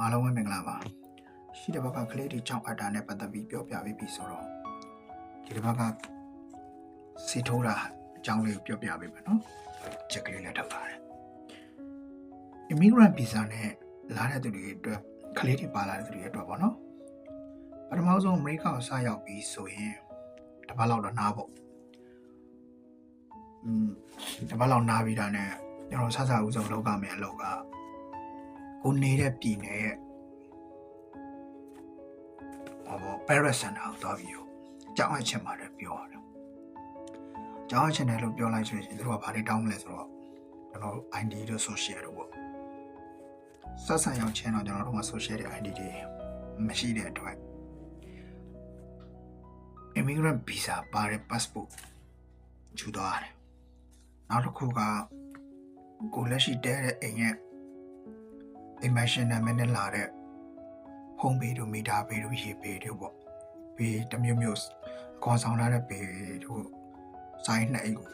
အားလုံးပဲမင်္ဂလာပါရှိတဲ့ဘက်ကကလေးတွေကြောင့်အပ်တာနဲ့ပတ်သက်ပြီးပြောပြပေးပြီဆိုတော့ဒီတစ်ဘက်ကစီထိုးတာအကြောင်းလေးကိုပြောပြပေးမယ်နော်ချက်ကလေးလည်းထောက်ပါတယ် immigrant visa နဲ့လာတဲ့သူတွေအတွက်ကလေးတွေပါလာတဲ့သူတွေအတွက်ပေါ့နော်ပထမဆုံးအမေရိကန်ကိုစရောက်ပြီးဆိုရင်တစ်ပတ်လောက်တော့နားပေါ့อืมတစ်ပတ်လောက်နားပြီးတာနဲ့ကျွန်တော်ဆက်စားဦးဆုံးလောက်ကမယ်အလောက်က ကိုနေတဲ့ပြည်နယ်ရဲ့ဟောပေါ့ Paris Center ကိုသွားပြီးတော့ကြောင်းအချက်မှာလည်းပြောရတယ်ကြောင်းအချက်တယ်လို့ပြောလိုက်ဆိုရင်သူတို့ကဘာတွေတောင်းမလဲဆိုတော့ကျွန်တော် ID တို့ social တို့ပေါ့ဆက်ဆံရောက်ချင်းတော့ကျွန်တော်တို့က social တွေ ID တွေမရှိတဲ့အတွက် immigrant visa ပါတဲ့ passport ယူသွားရတယ်နောက်တစ်ခုကကိုလက်ရှိတဲတဲ့အိမ်ရဲ့ dimension နာမည်နဲ့လာတဲ့ဖုံးပေတို့မီတာပေတို့ရေပေတို့ပေါ့ပေတစ်မျိုးမျိုးအခေါ်ဆောင်လာတဲ့ပေတို့စိုင်းနှစ်အိမ်ကို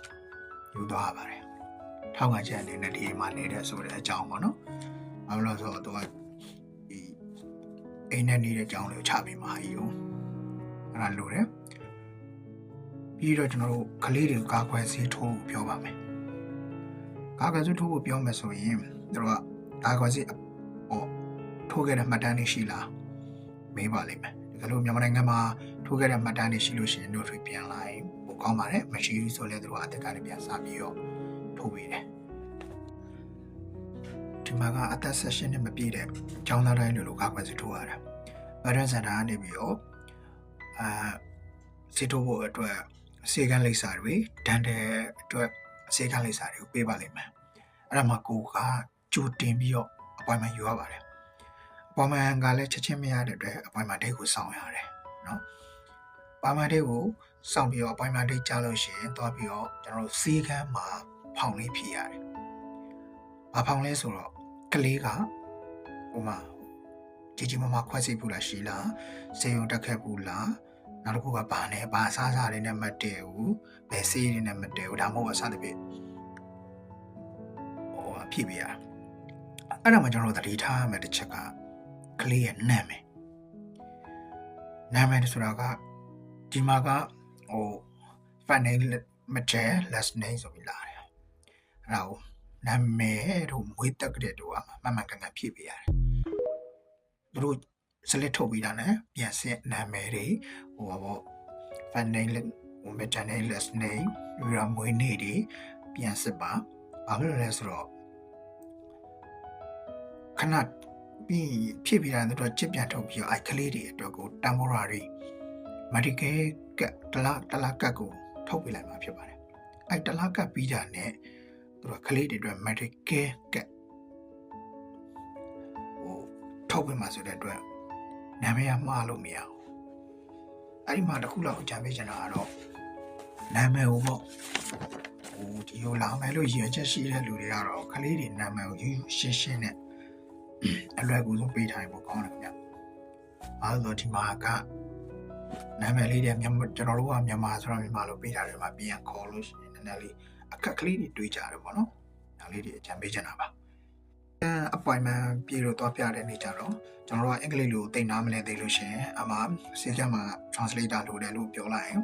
ယူသွားရပါတယ်ထောက်ကချက်အနေနဲ့ဒီအိမ်မှာနေတဲ့ဆိုတဲ့အကြောင်းပေါ့နော်ဘာလို့လဲဆိုတော့သူကဒီအိမ်နဲ့နေတဲ့အကြောင်းလေးကိုချပေးမှာအီကိုအဲ့ဒါလိုတယ်ပြီးတော့ကျွန်တော်တို့ကလေးတွေကိုကာကွယ်ဆေးထိုးဖို့ပြောပါမယ်ကာကွယ်ဆေးထိုးဖို့ပြောမယ်ဆိုရင်တို့ကကာကွယ်ဆေး ဟောထိုးခဲ့တဲ့မှတ်တမ်းတွေရှိလားမေးပါလိမ့်မယ်ဒီလိုမြန်မာနိုင်ငံမှာထိုးခဲ့တဲ့မှတ်တမ်းတွေရှိလို့ရှိရင်တို့တွေပြန်လာရင်ပိုကောင်းပါတယ်မရှိဘူးဆိုလည်းတို့ကအသက်ကလည်းပြန်စပြီးတော့ထိုးပေးတယ်ဒီမှာကအသက်ဆက်ရှင်နဲ့မပြည့်တဲ့ကျောင်းသားတိုင်းလိုလိုကာကွယ်ဆေးထိုးရတာဗရန်စင်တာကနေပြီးတော့အာဆေးထိုးဖို့အတွက်စေကန်းလိပ်စာတွေဒန်တဲ့အတွက်စေကန်းလိပ်စာတွေကိုပေးပါလိမ့်မယ်အဲ့ဒါမှကိုကကြိုတင်ပြီးတော့ appointment ယူရပါတယ် appointment ကလည်းချက်ချင်းမရတဲ့အတွက် appointment date ကိုစောင့်ရတယ်နော် appointment date ကိုစောင့်ပြီးတော့ appointment date ကြားလို့ရှိရင်သွားပြီးတော့ကျွန်တော်တို့စီးကမ်းမှာဖောင်လေးဖြည့်ရတယ်ဘာဖောင်လဲဆိုတော့ကလေးကဟိုမှာကြီးကြီးမားမားခွဲစိတ်ဘူးလားရှိလားစေယုံတက်ခက်ဘူးလားနောက်တစ်ခုကဘာနဲ့ဘာစားစားတွေနဲ့မတည့်ဘူးဘယ်စေးတွေနဲ့မတည့်ဘူးဒါမှမဟုတ်အစားတစ်ပြည့်ဟိုအဖြစ်ပြရ အဲ့ဒါမှကျွန်တော်တို့သတိထားရမယ်တစ်ချက်ကကလေးရဲ့နာမည်နာမည်ဆိုတာကဒီမှာကဟို fun name မကျဲ last name ဆိုပြီးလာတယ်အဲ့ဒါကိုနာမည်တို့မွေးတက်ကတဲ့တို့ကမှန်မှန်ကန်ကန်ဖြည့်ပြရတယ်သူတို့စလစ်ထုတ်ပြီးတာနဲ့ပြန်စစ်နာမည်တွေဟိုပါပေါ့ fan name ဟို meta name last name ပြီးတော့မွေးနေ့တွေပြန်စစ်ပါဘာဖြစ်လို့လဲဆိုတော့ခ ဏပြီးဖြည့်ပြီးတာတို့ချစ်ပြန်ထုတ်ပြီးတော့အိုက်ကလေးတွေအတွက်ကိုတမ်ပိုရာတွေ medical ကတလားတလားကတ်ကိုထုတ်ပြလိုက်မှာဖြစ်ပါတယ်အဲ့တလားကတ်ပြီးတာနဲ့သူကကလေးတွေအတွက် medical ကတ်ဟိုထုတ်ပြမှာဆိုတဲ့အတွက်နာမည်ကမှားလို့မရဘူးအဲ့ဒီမှာတစ်ခုလောက်အကြံပေးချင်တာကတော့နာမည်ကိုပေါ့ဟိုဒီလိုလာမယ်လို့ရည်ရွယ်ချက်ရှိတဲ့လူတွေကတော့ကလေးတွေနာမည်ကိုယူယူရှင်းရှင်းနဲ့ အလွယ်ကူဆုံးပေးထားရင်ပိုကောင်းတယ်ခင်ဗျအားလို့ဒီမှာကနာမည်လေးတွေမြန်မာကျွန်တော်တို့ကမြန်မာဆိုတော့မြန်မာလို့ပေးထားတယ်မှာပြန်ခေါ်လို့ရှိရင်နည်းနည်းလေးအခက်ကလေးတွေတွေးကြတယ်ပေါ့နော်ဒါလေးတွေအကြံပေးချင်တာပါအဲ appointment ပြေလို့တော့ပြတဲ့နေ့ကြတော့ကျွန်တော်တို့ကအင်္ဂလိပ်လိုသိနာမလဲသိလို့ရှိရင်အမှစေကမှာ translator လိုတယ်လို့ပြောလိုက်ရင်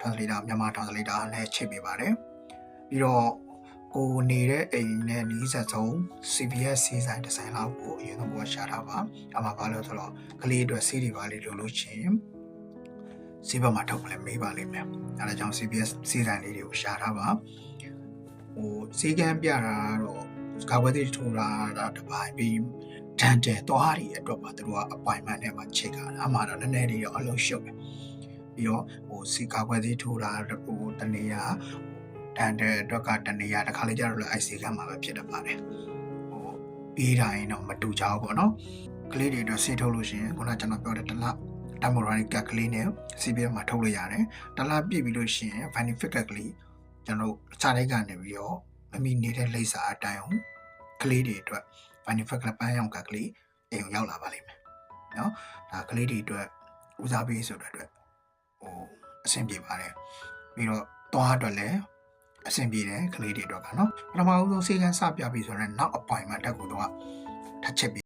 translator မြန်မာ translator နဲ့ချိန်ပေးပါတယ်ပြီးတော့ ကိုနေတဲ့အိမ်နဲ့နီးစပ်ဆုံး CBS စီဆိုင်ဒီဇိုင်းလောက်ကိုအရင်ဆုံးကရှာထားပါအမှဘာလို့ဆိုတော့ကလေးအတွက်စီးတွေပါလေးလိုလို့ချင်းစီးဘက်မှာထုတ်မလဲမေးပါလိမ့်မယ်အဲဒါကြောင့် CBS စီဆိုင်လေးတွေကိုရှာထားပါဟိုစီကန်းပြတာတော့ကာဝဲတိထိုးတာတော့တပိုင်းပြီးတန်တယ်သွားတွေအတွက်ပါသူတို့ကအပိုင်မန်နဲ့မှချိန်တာအမှတော့နည်းနည်းလေးတော့အလုံးရှုပ်တယ်ပြီးတော့ဟိုစီကာကွယ်သေးထိုးတာဟိုတနေရာ တန်တဲ့အတွက်ကတနေရာတစ်ခါလေကျတော့လည်း IC ကမှပဲဖြစ်တတ်ပါတယ်ဟိုပြီးတိုင်းတော့မတူကြဘူးပေါ့နော်ကလေးတွေအတွက်ဆေးထုတ်လို့ရှိရင်ခုနကကျွန်တော်ပြောတဲ့တလားတမိုရာနီကကလေးနဲ့ CBS မှာထုတ်လို့ရတယ်တလားပြည့်ပြီးလို့ရှိရင် benefit ကလေးကျွန်တော်အစားတိုင်းကနေပြီးတော့မမီနေတဲ့လိပ်စာအတိုင်းအောင်ကလေးတွေအတွက် benefit ကပန်းရောင်ကကလေးအိမ်ရောက်လာပါလိမ့်မယ်เนาะဒါကလေးတွေအတွက်ဦးစားပေးဆိုတဲ့အတွက်ဟိုအဆင်ပြေပါတယ်ပြီးတော့သွားအတွက်လည်း အဆင်ပြေတယ်ကလေးတွေအတွက်ကနော်ပထမဦးဆုံးစေကန်းစပြပြီဆိုရင်နောက် appointment တက်ကိုတော့ထပ်ချက်